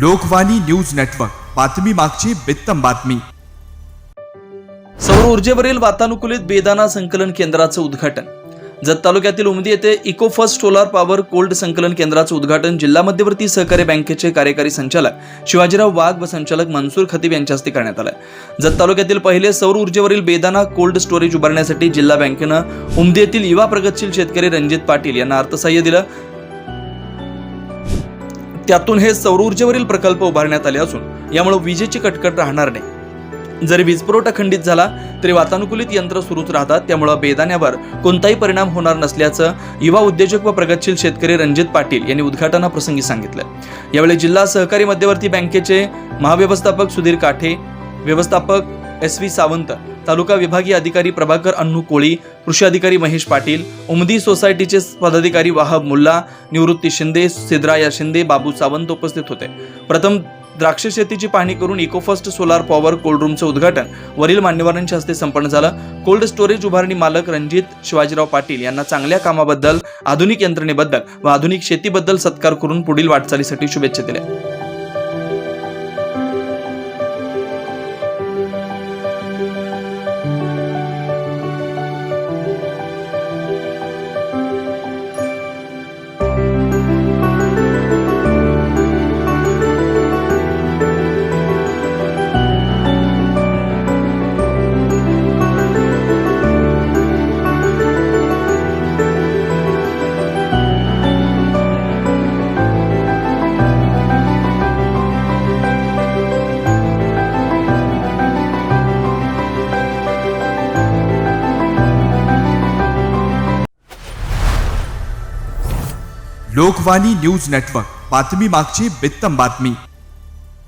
Lokvani news network. बातमी मागची बित्तम बातमी. सौर ऊर्जेवरील वातानुकूलित बेदाना संकलन केंद्राचं उद्घाटन. जत तालुक्यातील उमदी येथे eco first solar power cold संकलन केंद्राचं उद्घाटन जिल्हा मध्यवर्ती सहकारी बँकेचे कार्यकारी संचालक शिवाजीराव वाघ व संचालक मनसूर खतीब यांच्या हस्ते करण्यात आलं. जत तालुक्यातील पहिले सौर ऊर्जेवरील बेदाना कोल्ड स्टोरेज उभारण्यासाठी जिल्हा बँकेनं उमदी येथील युवा प्रगतशील शेतकरी रणजित पाटील यांना अर्थसहाय्य दिलं. त्यातून हे सौर ऊर्जेवरील प्रकल्प उभारण्यात आले असून यामुळे विजेची कटकट राहणार नाही. जरी वीज पुरवठा खंडित झाला तरी वातानुकूलित यंत्र सुरूच राहतात. त्यामुळं बेदाण्यावर कोणताही परिणाम होणार नसल्याचं युवा उद्योजक व प्रगतशील शेतकरी रणजित पाटील यांनी उद्घाटनाप्रसंगी सांगितलं. यावेळी जिल्हा सहकारी मध्यवर्ती बँकेचे महाव्यवस्थापक सुधीर काठे व्यवस्थापक एस व्ही सावंत तालुका विभागीय अधिकारी प्रभाकर अन्नू कोळी कृषी अधिकारी महेश पाटील उमदी सोसायटीचे पदाधिकारी वाहब मुल्ला निवृत्ती शिंदे सिद्राया शिंदे बाबू सावंत उपस्थित होते. प्रथम द्राक्ष शेतीची पाहणी करून इकोफर्स्ट सोलार पॉवर कोल्ड रूमचं उद्घाटन. वरील मान्यवरांच्या हस्ते संपन्न झालं. कोल्ड स्टोरेज उभारणी मालक रणजित शिवाजीराव पाटील यांना चांगल्या कामाबद्दल आधुनिक यंत्रणेबद्दल व आधुनिक शेतीबद्दल सत्कार करून पुढील वाटचालीसाठी शुभेच्छा दिल्या. लोकवाणी न्यूज नेटवर्क बातमी मागची बित्तम बातमी